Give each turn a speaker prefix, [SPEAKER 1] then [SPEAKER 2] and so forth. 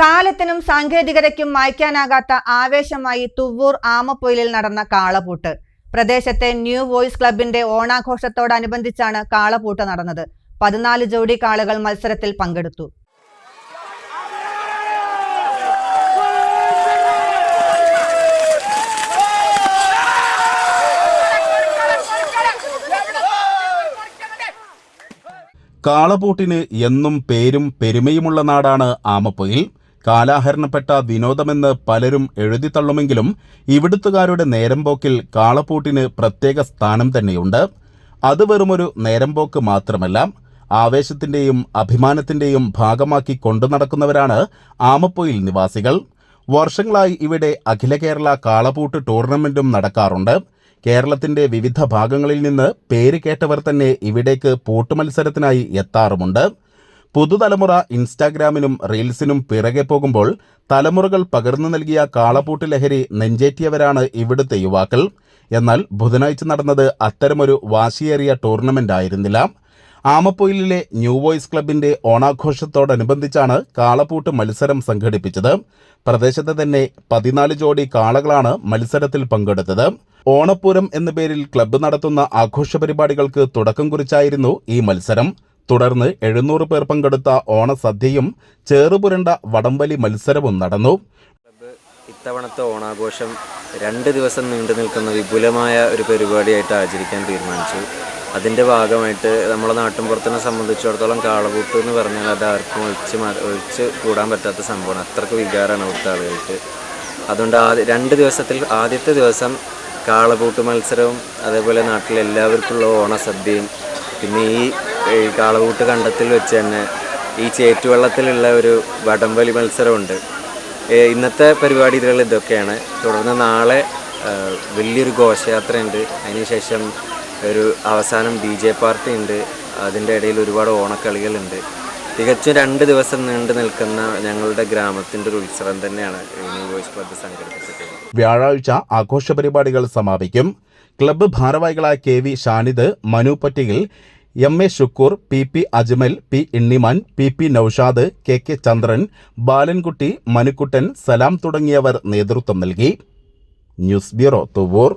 [SPEAKER 1] കാലത്തിനും സാങ്കേതികതയ്ക്കും മായ്ക്കാനാകാത്ത ആവേശമായി തുവ്വൂർ ആമപ്പൊയിലിൽ നടന്ന കാളപൂട്ട്. പ്രദേശത്തെ ന്യൂ വോയിസ് ക്ലബിന്റെ ഓണാഘോഷത്തോടനുബന്ധിച്ചാണ് കാളപൂട്ട് നടന്നത്. പതിനാല് ജോഡി കാളകൾ മത്സരത്തിൽ പങ്കെടുത്തു.
[SPEAKER 2] കാളപൂട്ടിന് എന്നും പേരും പെരുമയുമുള്ള നാടാണ് ആമപ്പൊയിൽ. കാലാഹരണപ്പെട്ട വിനോദമെന്ന് പലരും എഴുതിത്തള്ളുമെങ്കിലും ഇവിടുത്തുകാരുടെ നേരമ്പോക്കിൽ കാളപ്പൂട്ടിന് പ്രത്യേക സ്ഥാനം തന്നെയുണ്ട്. അത് വെറുമൊരു നേരമ്പോക്ക് മാത്രമല്ല ആവേശത്തിന്റെയും അഭിമാനത്തിന്റെയും ഭാഗമാക്കി കൊണ്ടു നടക്കുന്നവരാണ് ആമപ്പൊയിൽ നിവാസികൾ. വർഷങ്ങളായി ഇവിടെ അഖില കേരള കാളപൂട്ട് ടൂർണമെന്റും നടക്കാറുണ്ട്. കേരളത്തിന്റെ വിവിധ ഭാഗങ്ങളിൽ നിന്ന് പേര് കേട്ടവർ തന്നെ ഇവിടേക്ക് പൂട്ടുമത്സരത്തിനായി എത്താറുമുണ്ട്. പുതുതലമുറ ഇൻസ്റ്റാഗ്രാമിനും റീൽസിനും പിറകെ പോകുമ്പോൾ തലമുറകൾ പകർന്നു നൽകിയ കാളപൂട്ട് ലഹരി നെഞ്ചേറ്റിയവരാണ് ഇവിടുത്തെ യുവാക്കൾ. എന്നാൽ ബുധനാഴ്ച നടന്നത് അത്തരമൊരു വാശിയേറിയ ടൂർണമെന്റ് ആയിരുന്നില്ല ആമപ്പൊയിലിലെ ന്യൂ വോയ്സ് ക്ലബിന്റെ ഓണാഘോഷത്തോടനുബന്ധിച്ചാണ് കാളപൂട്ട് മത്സരം സംഘടിപ്പിച്ചത്. പ്രദേശത്ത് തന്നെ പതിനാല് ജോഡി കാളകളാണ് മത്സരത്തിൽ പങ്കെടുത്തത്. ഓണപ്പൂരം എന്ന പേരിൽ ക്ലബ്ബ് നടത്തുന്ന ആഘോഷ പരിപാടികൾക്ക് തുടക്കം കുറിച്ചായിരുന്നു ഈ മത്സരം. തുടർന്ന് എഴുന്നൂറ് പേർ പങ്കെടുത്ത ഓണസദ്യയും ചേറുപുരണ്ട വടംവലി മത്സരവും നടന്നു.
[SPEAKER 3] ഇത്തവണത്തെ ഓണാഘോഷം രണ്ട് ദിവസം നീണ്ടു നിൽക്കുന്ന വിപുലമായ ഒരു പരിപാടിയായിട്ട് ആചരിക്കാൻ തീരുമാനിച്ചു. അതിന്റെ ഭാഗമായിട്ട് നമ്മളെ നാട്ടിൻപുറത്തിനെ സംബന്ധിച്ചിടത്തോളം കാളപൂട്ട് എന്ന് പറഞ്ഞാൽ അത് ആർക്കും ഒഴിച്ച് ഒഴിച്ച് കൂടാൻ പറ്റാത്ത സംഭവമാണ്. അത്രയ്ക്ക് വികാരമാണ് അവിടുത്തെ ആളുകൾക്ക്. അതുകൊണ്ട് ആദ്യ രണ്ട് ദിവസത്തിൽ ആദ്യത്തെ ദിവസം കാളപൂട്ട് മത്സരവും അതേപോലെ നാട്ടിലെ എല്ലാവർക്കുള്ള ഓണസദ്യയും പിന്നെ ഈ ഈ കാളകൂട്ട് കണ്ടത്തിൽ വെച്ച് തന്നെ ഈ ചേറ്റുവള്ളത്തിലുള്ള ഒരു വടംവലി മത്സരമുണ്ട്. ഇന്നത്തെ പരിപാടി പരിപാടികൾ ഇതൊക്കെയാണ്. തുടർന്ന് നാളെ വലിയൊരു ഘോഷയാത്രയുണ്ട്. അതിനുശേഷം ഒരു അവസാനം ഡി ജെ പാർട്ടി ഉണ്ട്. അതിന്റെ ഇടയിൽ ഒരുപാട് ഓണക്കളികളുണ്ട്. തികച്ചും രണ്ട് ദിവസം നീണ്ടു നിൽക്കുന്ന ഞങ്ങളുടെ ഗ്രാമത്തിന്റെ ഒരു ഉത്സവം തന്നെയാണ്
[SPEAKER 2] വ്യാഴാഴ്ച ആഘോഷ പരിപാടികൾ സമാപിക്കും. ക്ലബ്ബ് ഭാരവാഹികളായ K V Shanid Manu പറ്റിയിൽ M A Shukkur P P Ajmal P Innimaan P P Noushad K K Chandran Balankutty Manukuttan Salam തുടങ്ങിയവർ നേതൃത്വം നൽകി. News bureau Thuvvur.